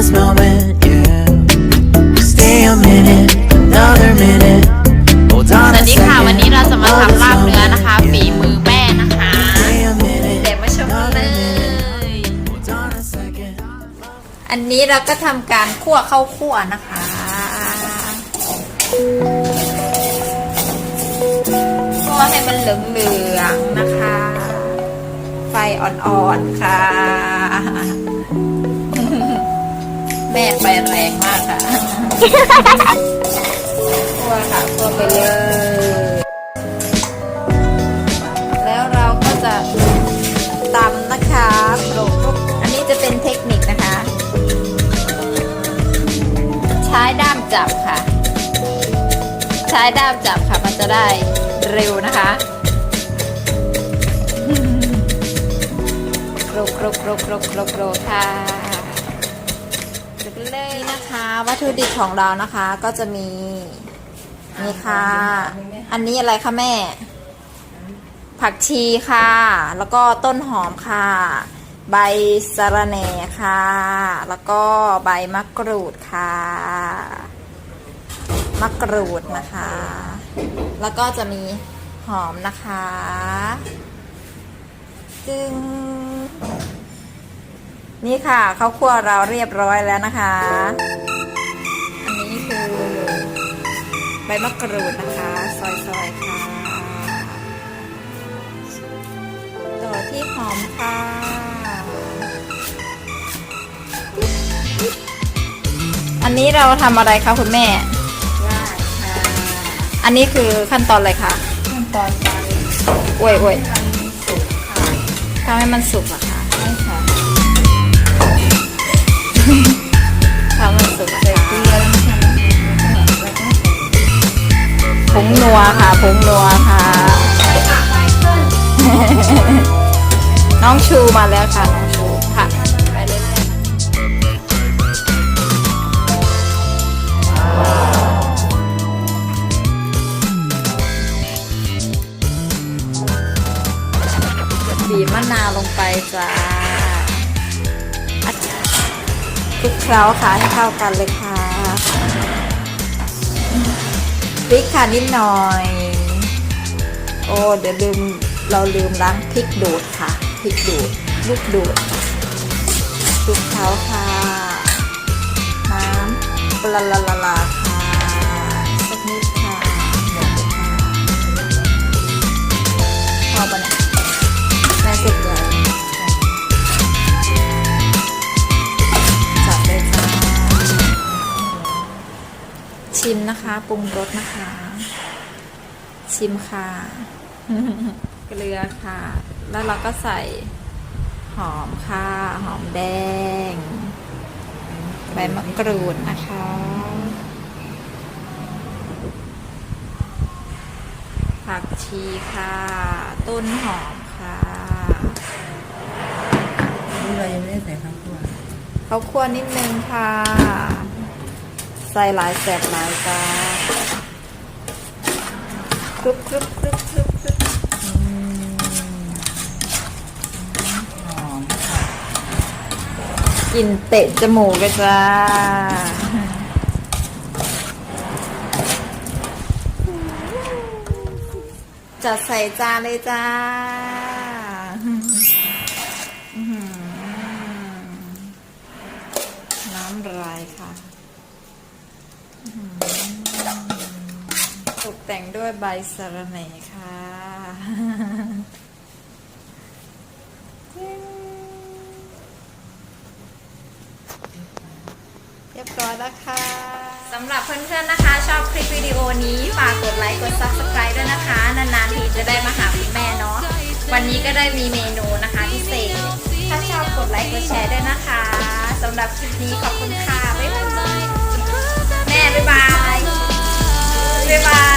this moment, yeah. Stay a minute, another minute. Hold on สวั a สดีค่ะ วัน second. นี้เราจะมา Love ทำ this ลาบเนื้อ moment, นะคะฝี yeah. มือแม่นะคะ Stay a minute, เดี๋ยวมาชมกันเลย hold on a second. อันนี้เราก็ทำการคั่วข้าวคั่วนะคะ คั่วให้มันเหลืองๆนะคะ ไฟอ่อนๆค่ะ แม่ไฟแรงมากค่ะคั่วค่ะคั่วไปเลย แล้วเราก็จะตำนะคะโปรกอันนี้จะเป็นเทคนิคนะคะ ใช้ด้ามจับค่ะ ใช้ด้ามจับค่ะ มันจะได้เร็วนะคะโกรกโกรกโกรกโกรกโกรกโกรกค่ะ ดูเลยนะคะ วัตถุดิบของเรานะคะก็จะมีนี่ค่ะ อันนี้อะไรคะแม่ ผักชีค่ะ แล้วก็ต้นหอมค่ะ ใบสะระแหน่ค่ะ แล้วก็ใบมะกรูดค่ะมะกรูดนะคะ แล้วก็จะมีหอมนะคะ จึง นี่ค่ะข้าวคั่วเราเรียบร้อยแล้วนะคะ อันนี้คือใบมะกรูดนะคะ ซอยๆค่ะ ต่อที่หอมค่ะอันนี้เราทำอะไรคะคุณแม่ ราดค่ะอันนี้คือขั้นตอนอะไรคะขั้นตอนการอวยอวยทำสุกค่ะทำให้มันสุกเหรอะคะใช่ค่ะ ทำให้มันสุกใส่เกลือผงนัวค่ะผงนัวค่ะ น้องชูมาแล้วค่ะ น้องชูค่ะไปเรื่อยๆนะบีบมะนาวลงไปจ้า คลุกเคล้าค่ะให้เข้ากันเลยค่ะพริกค่ะนิดหน่อย โอ้เดี๋ยวลืมเราลืมล้างพริกดูดค่ะพริกดูดลูกดูดคลุกเคล้าค่ะน้ำปลาละละลา ชิมนะคะปรุงรสนะคะ ชิมค่ะ เกลือค่ะ แล้วเราก็ใส่หอมค่ะ หอมแดง ใบมะกรูดนะคะ ผักชีค่ะ ต้นหอมค่ะนี่เรายังไม่ได้ใส่ข้าวคั่วเขาวคั่วนิดนึงค่ะ ใส่หลายแสบหลายจ้าครุบครุบครุบครุบครุบอืมหอมกลินเตะจมูกเลยจ้าจัดใส่จานเลยจ้าน้ำลายค่ะ ตกแต่งด้วยใบสะระแหน่ค่ะเรียบร้อยแล้วค่ะสำหรับเพื่อนๆนะคะ ชอบคลิปวิดีโอนี้ฝากกดไลค์กด subscribe ด้วยนะคะ นานๆทีจะได้มาหาคุณแม่เนาะวันนี้ก็ได้มีเมนูนะคะพิเศษถ้าชอบกดไลค์กดแชร์ด้วยนะคะสำหรับคลิปนี้ขอบคุณค่ะบ๊ายบ บ๊ายบาย บ๊ายบาย